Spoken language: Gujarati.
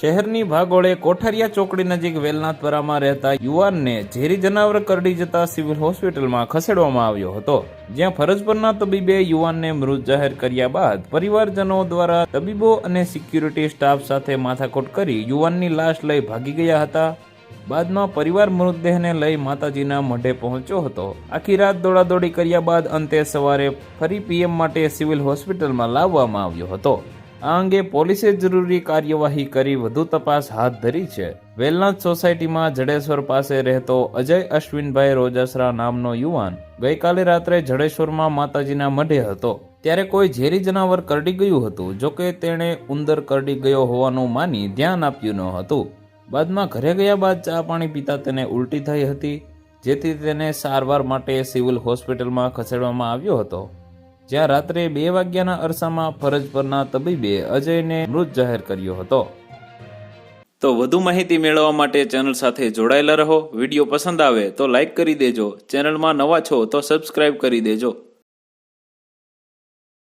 સવારની ભાગોળે કોઠારિયા ચોકડી નજીક વેલનાથપરામાં રહેતા યુવાનને ઝેરી જનાવર કરડી જતા સિવિલ હોસ્પિટલમાં ખસેડવામાં આવ્યો હતો. જ્યાં ફરજ પરના તબીબે યુવાનને મૃત જાહેર કર્યા બાદ પરિવારજનો દ્વારા તબીબો અને સિક્યુરિટી સ્ટાફ સાથે માથાકોટ કરી યુવાનની લાશ લઈ ભાગી ગયા હતા. બાદમાં પરિવાર મૃતદેહને લઈ માતાજીના મઢે પહોંચ્યો હતો. આખી રાત દોડાદોડી કર્યા બાદ અંતે સવારે ફરી પીએમ માટે સિવિલ હોસ્પિટલમાં લાવવામાં આવ્યો હતો. આ અંગે પોલીસે જરૂરી કાર્યવાહી કરી વધુ તપાસ હાથ ધરી છે. વેલનાથ સોસાયટીમાં જડેશ્વર પાસે રહેતો અજય અશ્વિનભાઈ રોજાસરા નામનો યુવાન ગઈકાલે રાત્રે જડેશ્વરમાં માતાજીના મઢે હતો. ત્યારે કોઈ ઝેરી જનાવર કરડી ગયું હતું જોકે તેણે ઉંદર કરડી ગયો હોવાનું માની ધ્યાન આપ્યું ન હતું. બાદમાં ઘરે ગયા બાદ ચા પાણી પીતા તેને ઉલટી થઈ હતી, જેથી તેને સારવાર માટે સિવિલ હોસ્પિટલમાં ખસેડવામાં આવ્યો હતો. જ્યાં રાત્રે બે વાગ્યાના અરસામાં ફરજ પરના તબીબે અજયને મૃત જાહેર કર્યો હતો. તો વધુ માહિતી મેળવવા માટે ચેનલ સાથે જોડાયેલા રહો. વીડિયો પસંદ આવે તો લાઈક કરી દેજો. ચેનલમાં નવા છો તો સબસ્ક્રાઇબ કરી દેજો.